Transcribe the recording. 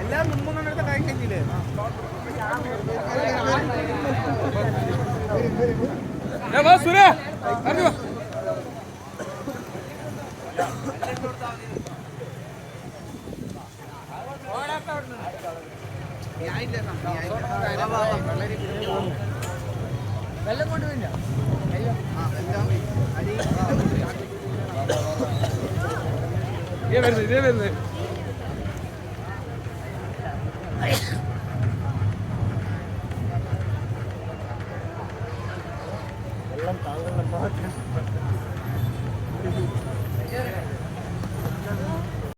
എല്ലാവരും മുൻപൊന്നും കഴിക്കില്ലേ വെള്ളം കൊണ്ടുപോയില്ല ഇതേ വരുന്നത് ഇതേ വരുന്നത് വെള്ളം താങ്കളുടെ